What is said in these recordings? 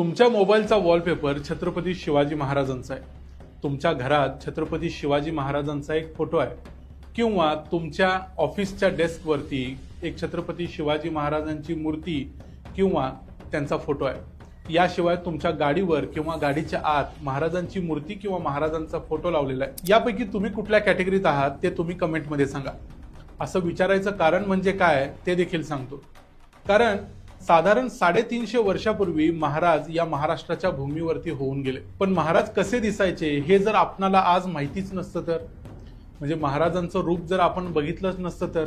तुमच्या मोबाईलचा वॉलपेपर छत्रपती शिवाजी महाराजांचा आहे. तुमच्या घरात छत्रपती शिवाजी महाराजांचा एक फोटो आहे. किंवा तुमच्या ऑफिसच्या डेस्कवरती एक छत्रपती शिवाजी महाराजांची मूर्ती किंवा त्यांचा फोटो आहे. याशिवाय तुमच्या गाडीवर किंवा गाडीच्या आत महाराजांची मूर्ती किंवा महाराजांचा फोटो लावलेला आहे. यापैकी तुम्ही कुठल्या कॅटेगरीत आहात ते तुम्ही कमेंटमध्ये सांगा. असं विचारायचं कारण म्हणजे काय ते देखील सांगतो. कारण साधारण साडेतीनशे वर्षापूर्वी महाराज या महाराष्ट्राच्या भूमीवरती होऊन गेले. पण महाराज कसे दिसायचे हे जर आपणाला आज माहितीच नसतं तर? म्हणजे महाराजांचं रूप जर आपण बघितलंच नसतं तर?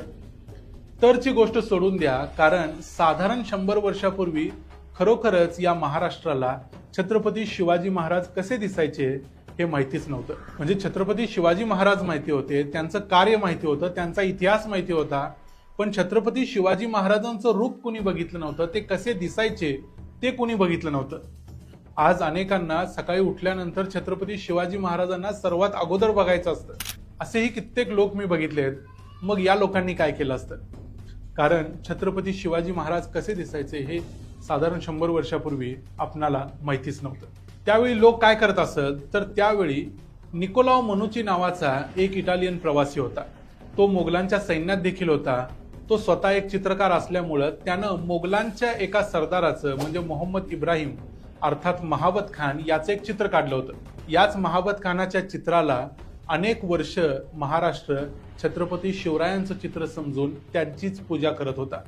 तरची गोष्ट सोडून द्या कारण साधारण शंभर वर्षापूर्वी खरोखरच या महाराष्ट्राला छत्रपती शिवाजी महाराज कसे दिसायचे हे माहितीच नव्हतं. म्हणजे छत्रपती शिवाजी महाराज माहिती होते त्यांचं कार्य माहिती होतं त्यांचा इतिहास माहिती होता पण छत्रपती शिवाजी महाराजांचं रूप कुणी बघितलं नव्हतं? ते कसे दिसायचे ते कुणी बघितलं नव्हतं? आज अनेकांना सकाळी उठल्यानंतर छत्रपती शिवाजी महाराजांना सर्वात अगोदर बघायचं असतं. असेही कित्येक लोक मी बघितले आहेत. मग या लोकांनी काय केलं असतं? कारण छत्रपती शिवाजी महाराज कसे दिसायचे हे साधारण शंभर वर्षापूर्वी आपणाला माहितीच नव्हतं. त्यावेळी लोक काय करत असत? तर त्यावेळी निकोलाव मनुची नावाचा एक इटालियन प्रवासी होता. तो मोगलांच्या सैन्यात देखील होता. तो स्वतः एक चित्रकार असल्यामुळं त्यानं मोगलांच्या एका सरदाराचं म्हणजे मोहम्मद इब्राहिम अर्थात महाबत खान याचं एक चित्र काढलं होतं. याच महाबत खानाच्या चित्राला अनेक वर्ष महाराष्ट्र छत्रपती शिवरायांचं चित्र समजून त्यांचीच पूजा करत होता.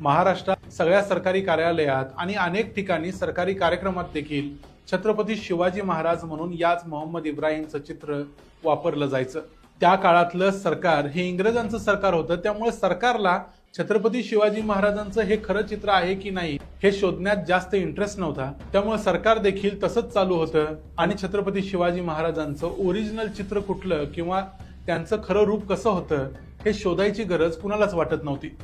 महाराष्ट्रात सगळ्या सरकारी कार्यालयात आणि अनेक ठिकाणी सरकारी कार्यक्रमात देखील छत्रपती शिवाजी महाराज म्हणून याच मोहम्मद इब्राहिमचं चित्र वापरलं जायचं. त्या काळातलं सरकार हे इंग्रजांचं सरकार होतं. त्यामुळे सरकारला छत्रपती शिवाजी महाराजांचं हे खरं चित्र आहे की नाही हे शोधण्यात जास्त इंटरेस्ट नव्हता. त्यामुळे सरकार देखील तसंच चालू होतं. आणि छत्रपती शिवाजी महाराजांचं ओरिजिनल चित्र कुठलं किंवा त्यांचं खरं रूप कसं होतं हे शोधायची गरज कुणालाच वाटत नव्हती.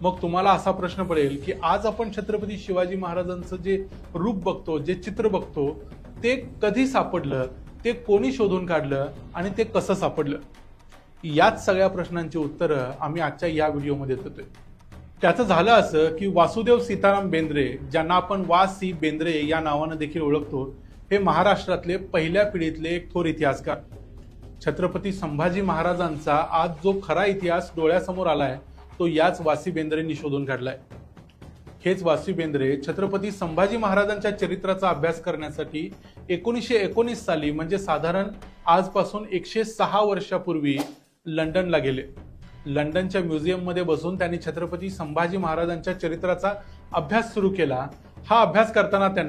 मग तुम्हाला असा प्रश्न पडेल की आज आपण छत्रपती शिवाजी महाराजांचं जे रूप बघतो जे चित्र बघतो ते कधी सापडलं? ते कोणी शोधून काढलं आणि ते कसं सापडलं? याच सगळ्या प्रश्नांची उत्तरं आम्ही आजच्या या व्हिडिओमध्ये देतोय. त्याचं झालं असं की वासुदेव सीताराम बेंद्रे ज्यांना आपण वा सी बेंद्रे या नावानं देखील ओळखतो हे महाराष्ट्रातले पहिल्या पिढीतले एक थोर इतिहासकार. छत्रपती संभाजी महाराजांचा आज जो खरा इतिहास डोळ्यासमोर आलाय तो याच वासी बेंद्रेंनी शोधून काढलाय. हेच वासी बेंद्रे छत्रपती संभाजी महाराजांच्या चरित्राचा अभ्यास करण्यासाठी एकोणीसशे एकोणीस साली म्हणजे साधारण आजपासून एकशे सहा वर्षापूर्वी लंडनला गेले. लंडनच्या म्युझियममध्ये बसून त्यांनी छत्रपती संभाजी महाराजांच्या चरित्राचा अभ्यास सुरू केला. हा अभ्यास करताना त्यांना